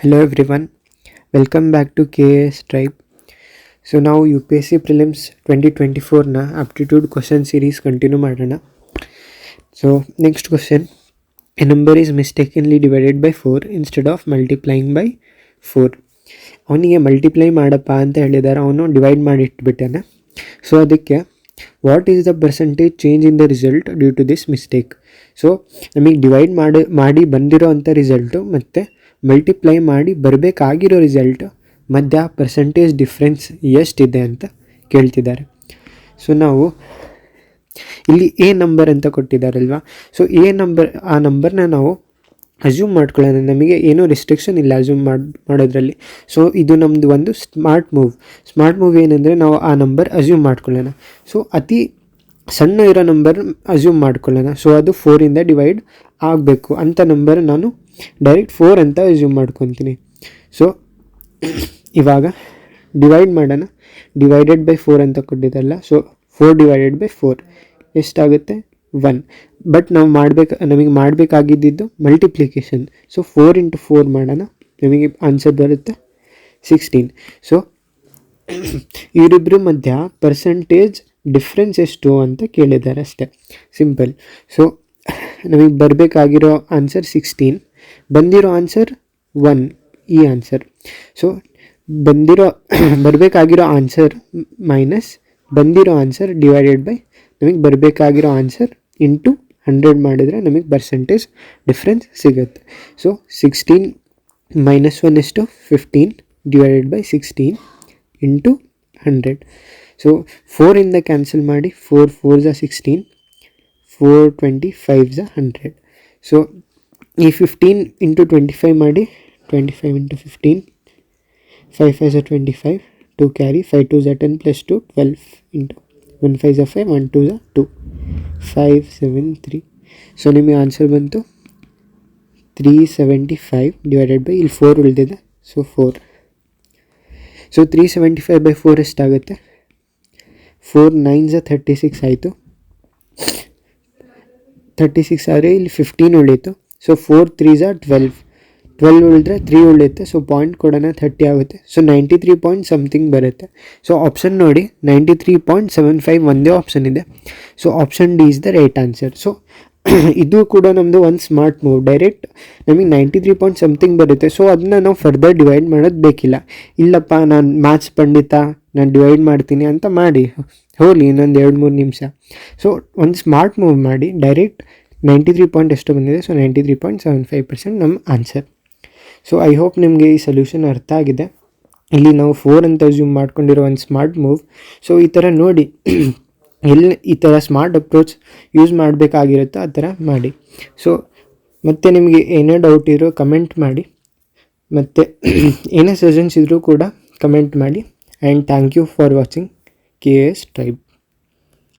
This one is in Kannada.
Hello everyone, welcome back to S Tribe. So ನಾವು U P S C prelims twenty twenty ಫೋರ್ನ aptitude question series continue ಮಾಡೋಣ so next question a number is mistakenly divided by four instead of multiplying by four ಅವನಿಗೆ ಮಲ್ಟಿಪ್ಲೈ ಮಾಡಪ್ಪ ಅಂತ ಹೇಳಿದ್ದಾರೆ ಅವನು ಡಿವೈಡ್ ಮಾಡಿ ಇಟ್ಬಿಟ್ಟಾನೆ. ಸೊ ಅದಕ್ಕೆ what is the percentage change in the result due to this mistake so ನಮಗೆ ಡಿವೈಡ್ ಮಾಡಿ ಮಾಡಿ ಬಂದಿರೋ ಅಂಥ ರಿಸಲ್ಟು ಮತ್ತು ಮಲ್ಟಿಪ್ಲೈ ಮಾಡಿ ಬರಬೇಕಾಗಿರೋ ರಿಸಲ್ಟ್ ಮಧ್ಯ ಪರ್ಸೆಂಟೇಜ್ ಡಿಫ್ರೆನ್ಸ್ ಎಷ್ಟಿದೆ ಅಂತ ಕೇಳ್ತಿದ್ದಾರೆ. ಸೊ ನಾವು ಇಲ್ಲಿ ಎ ನಂಬರ್ ಅಂತ ಕೊಟ್ಟಿದ್ದಾರಲ್ವಾ? ಸೊ ಎ ನಂಬರ್ ಆ ನಂಬರ್ನ ನಾವು ಅಸ್ಯೂಮ್ ಮಾಡ್ಕೊಳ್ಳೋಣ. ನಮಗೆ ಏನೂ ರಿಸ್ಟ್ರಿಕ್ಷನ್ ಇಲ್ಲ ಅಸ್ಯೂಮ್ ಮಾಡಿ, ಮಾಡೋದ್ರಲ್ಲಿ. ಸೊ ಇದು ನಮ್ಮದು ಒಂದು ಸ್ಮಾರ್ಟ್ ಮೂವ್ ಸ್ಮಾರ್ಟ್ ಮೂವ್ ಏನಂದರೆ ನಾವು ಆ ನಂಬರ್ ಅಸ್ಯೂಮ್ ಮಾಡ್ಕೊಳ್ಳೋಣ. ಸೊ ಅತಿ ಸಣ್ಣ ಇರೋ ನಂಬರ್ ಅಸ್ಯೂಮ್ ಮಾಡ್ಕೊಳ್ಳೋಣ. ಸೊ ಅದು ಫೋರಿಂದ ಡಿವೈಡ್ ಆಗಬೇಕು. ಅಂಥ ನಂಬರ್ ನಾನು ಡೈರೆಕ್ಟ್ ಫೋರ್ ಅಂತ ಅಸ್ಯೂಮ್ ಮಾಡ್ಕೊತೀನಿ. ಸೊ ಇವಾಗ ಡಿವೈಡ್ ಮಾಡೋಣ. ಡಿವೈಡೆಡ್ ಬೈ ಫೋರ್ ಅಂತ ಕೊಟ್ಟಿದ್ದಲ್ಲ so four divided by four ಎಷ್ಟಾಗುತ್ತೆ? ಒನ್ ಬಟ್ ನಾವು ಮಾಡಬೇಕು, ನಮಗೆ ಮಾಡಬೇಕಾಗಿದ್ದು multiplication so four into four ಮಾಡೋಣ. ನಮಗೆ ಆನ್ಸರ್ ಬರುತ್ತೆ ಸಿಕ್ಸ್ಟೀನ್ ಸೊ ಇವರಿಬ್ಬರ ಮಧ್ಯ ಪರ್ಸೆಂಟೇಜ್ ಡಿಫ್ರೆನ್ಸ್ ಎಷ್ಟು ಅಂತ ಕೇಳಿದ್ದಾರೆ ಅಷ್ಟೇ. ಸಿಂಪಲ್ ಸೊ ನಮಗೆ ಬರಬೇಕಾಗಿರೋ ಆನ್ಸರ್ ಸಿಕ್ಸ್ಟೀನ್ ಬಂದಿರೋ ಆನ್ಸರ್ ಒನ್ ಈ ಆನ್ಸರ್ ಸೊ ಬಂದಿರೋ, ಬರಬೇಕಾಗಿರೋ ಆನ್ಸರ್ ಮೈನಸ್ ಬಂದಿರೋ ಆನ್ಸರ್ ಡಿವೈಡೆಡ್ ಬೈ ನಮಗೆ ಬರಬೇಕಾಗಿರೋ ಆನ್ಸರ್ ಇಂಟು ಹಂಡ್ರೆಡ್ ಮಾಡಿದರೆ ನಮಗೆ ಪರ್ಸೆಂಟೇಜ್ ಡಿಫ್ರೆನ್ಸ್ ಸಿಗುತ್ತೆ. ಸೊ ಸಿಕ್ಸ್ಟೀನ್ ಮೈನಸ್ ಒನ್ ಎಷ್ಟು fifteen divided by sixteen into hundred so ಫೋರಿಂದ cancel ಮಾಡಿ ಫೋರ್ ಫೋರ್ ಝ ಸಿಕ್ಸ್ಟೀನ್ ಫೋರ್ ಟ್ವೆಂಟಿ ಫೈವ್ ಝ ಹಂಡ್ರೆಡ್ ಸೊ ಈ ಫಿಫ್ಟೀನ್ ಇಂಟು ಟ್ವೆಂಟಿ ಫೈವ್ ಮಾಡಿ twenty five into fifteen five five ಝ twenty five two carry five two ಝ ten plus two twelve into one five ಝ five one two ಝ two five seven three so ನಿಮಗೆ ಆನ್ಸರ್ ಬಂತು. Three seventy five divided by ಇಲ್ಲಿ ಫೋರ್ ಉಳಿದಿದೆ. So four so three seventy five by four ಎಷ್ಟಾಗುತ್ತೆ ಫೋರ್ ನೈನ್ ಝ ಥರ್ಟಿ ಸಿಕ್ಸ್ ಆಯಿತು. ಥರ್ಟಿ ಸಿಕ್ಸ್ ಆದರೆ ಇಲ್ಲಿ ಫಿಫ್ಟೀನ್ ಉಳೀತು ಸೊ ಫೋರ್ ತ್ರೀ ಝಾ ಟ್ವೆಲ್ವ್ ಟ್ವೆಲ್ವ್ ಉಳಿದ್ರೆ ತ್ರೀ ಉಳಿಯುತ್ತೆ. ಸೊ ಪಾಯಿಂಟ್ ಕೊಡೋಣ ಥರ್ಟಿ ಆಗುತ್ತೆ. So ninety three point something ಬರುತ್ತೆ. ಸೊ ಆಪ್ಷನ್ ನೋಡಿ ninety three point seven five ಒಂದೇ ಆಪ್ಷನ್ ಇದೆ. So option D is the right answer so ಇದು ಕೂಡ ನಮ್ಮದು ಒಂದು ಸ್ಮಾರ್ಟ್ ಮೂವ್ ಡೈರೆಕ್ಟ್ ನಮಗೆ ನೈಂಟಿ ತ್ರೀ ಪಾಯಿಂಟ್ ಸಮ್ಥಿಂಗ್ ಬರುತ್ತೆ. ಸೊ ಅದನ್ನ ನಾವು ಫರ್ದರ್ ಡಿವೈಡ್ ಮಾಡೋದು ಬೇಕಿಲ್ಲ. ಇಲ್ಲಪ್ಪ, ನಾನು ಮ್ಯಾಥ್ಸ್ ಪಂಡಿತ, ನಾನು ಡಿವೈಡ್ ಮಾಡ್ತೀನಿ ಅಂತ ಮಾಡಿ. ಹೋಗಲಿ ಇನ್ನೊಂದು ಎರಡು ಮೂರು ನಿಮಿಷ. ಸೊ ಒಂದು ಸ್ಮಾರ್ಟ್ ಮೂವ್ ಮಾಡಿ. ಡೈರೆಕ್ಟ್ ನೈಂಟಿ ತ್ರೀ ಪಾಯಿಂಟ್ ಎಷ್ಟು ಬಂದಿದೆ so ninety three point seven five percent ನಮ್ಮ ಆನ್ಸರ್ ಸೊ ಐ ಹೋಪ್ ನಿಮಗೆ ಈ ಸೊಲ್ಯೂಷನ್ ಅರ್ಥ ಆಗಿದೆ. ಇಲ್ಲಿ ನಾವು ಫೋರ್ ಅಂತ ಅಸ್ಯೂಮ್ ಮಾಡ್ಕೊಂಡಿರೋ ಒಂದು ಸ್ಮಾರ್ಟ್ ಮೂವ್ ಸೊ ಈ ಥರ ನೋಡಿ, ಎಲ್ಲಿ ಈ ಥರ ಸ್ಮಾರ್ಟ್ ಅಪ್ರೋಚ್ ಯೂಸ್ ಮಾಡಬೇಕಾಗಿರುತ್ತೋ ಆ ಥರ ಮಾಡಿ. ಸೊ ಮತ್ತು ನಿಮಗೆ ಏನೇ ಡೌಟ್ ಇರೋ ಕಮೆಂಟ್ ಮಾಡಿ. ಮತ್ತು ಏನೇ ಸಜೆಷನ್ಸ್ ಇದ್ದರೂ ಕೂಡ ಕಮೆಂಟ್ ಮಾಡಿ. And thank you for watching K S tribe